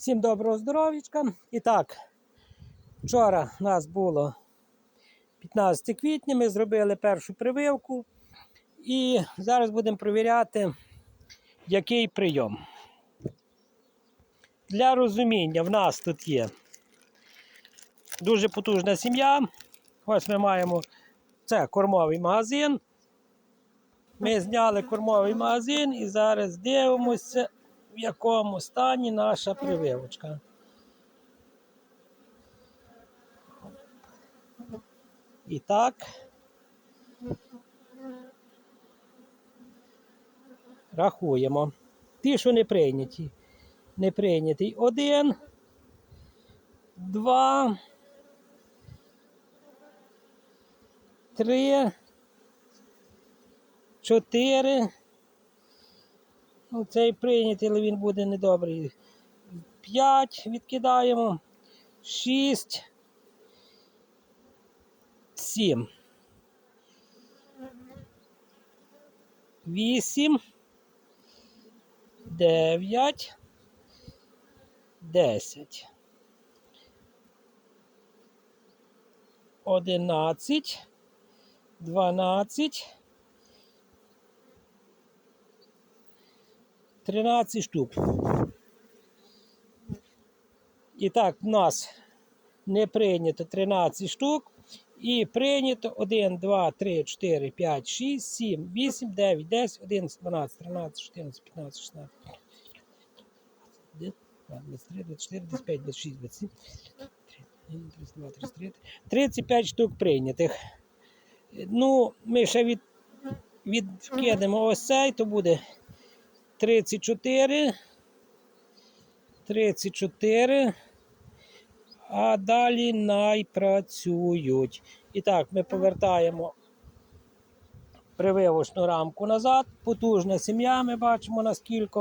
Всім доброго здоров'ячка. І так, вчора у нас було 15 квітня, ми зробили першу прививку. І зараз будемо перевіряти, який прийом. Для розуміння, в нас тут є дуже потужна сім'я. Ось ми маємо це кормовий магазин. Ми зняли кормовий магазин і зараз дивимося, в якому стані наша прививочка. І так. Рахуємо. Ті, що не прийняті. Не прийнятий один, два, три, чотири. Ну, цей прийнятий, але він буде недобрий. П'ять відкидаємо. Шість. Сім. Вісім. Дев'ять. Десять. Одинадцять. Дванадцять. 13 штук. І так, в нас не прийнято 13 штук. І прийнято 1, 2, 3, 4, 5, 6, 7, 8, 9, 10, 11, 12, 13, 14, 15, 16, 23, 24, 25, 26, 27, 32, 33, 35 штук прийнятих. Ну, ми ще від, відкинемо ось цей, то буде 34. 34. А далі найпрацюють. І так, ми повертаємо прививочну рамку назад. Потужна сім'я, ми бачимо наскільки.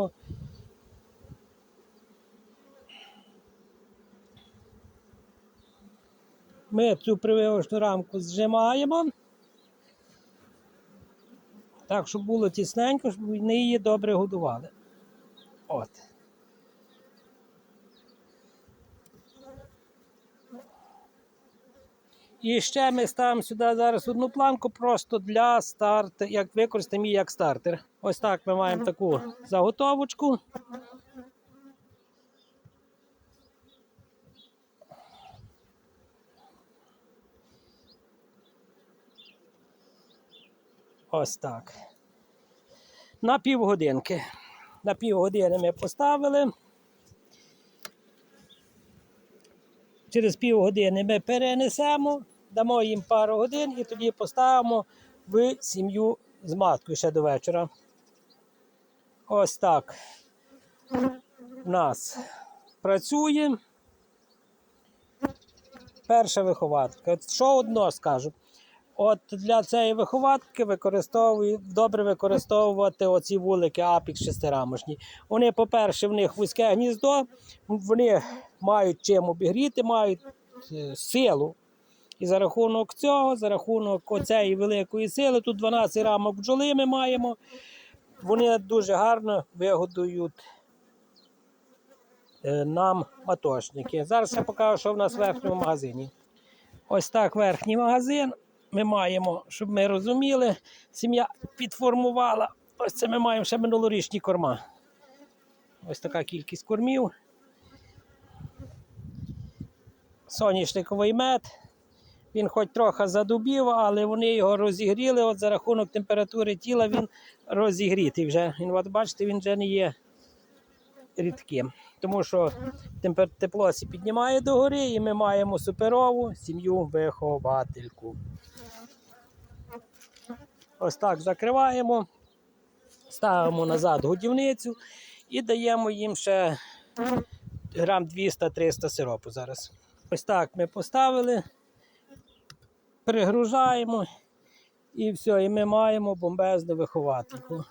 Ми цю прививочну рамку зжимаємо. Так, щоб було тісненько, щоб вони її добре годували. От. І ще ми ставимо сюди зараз одну планку просто для старту, як використаємо її як стартер. Ось так ми маємо таку заготовочку. Ось так. На півгодинки. На півгодини ми поставили. Через півгодини ми перенесемо, дамо їм пару годин і тоді поставимо в сім'ю з маткою ще до вечора. Ось так. У нас працює. Перша виховатка. Що одно скажу? От для цієї виховатки використовую, добре використовувати оці вулики апікс шестирамочні. Вони, по-перше, в них вузьке гніздо, вони мають чим обігріти, мають е, силу. І за рахунок цього, за рахунок оцієї великої сили, тут 12 рамок бджоли ми маємо. Вони дуже гарно вигодують е, нам маточники. Зараз я покажу, що в нас в верхньому магазині. Ось так верхній магазин ми маємо, щоб ми розуміли, сім'я підформувала. Ось це ми маємо ще минулорічні корма. Ось така кількість кормів. Соняшниковий мед. Він хоч трохи задубів, але вони його розігріли. От за рахунок температури тіла він розігрітий вже. Він, от бачите, він вже не є рідким. Тому що тепло піднімає догори, і ми маємо суперову сім'ю виховательку. Ось так закриваємо, ставимо назад годівницю і даємо їм ще грам 200-300 сиропу зараз. Ось так ми поставили, пригружаємо і все, і ми маємо бомбезну виховательку.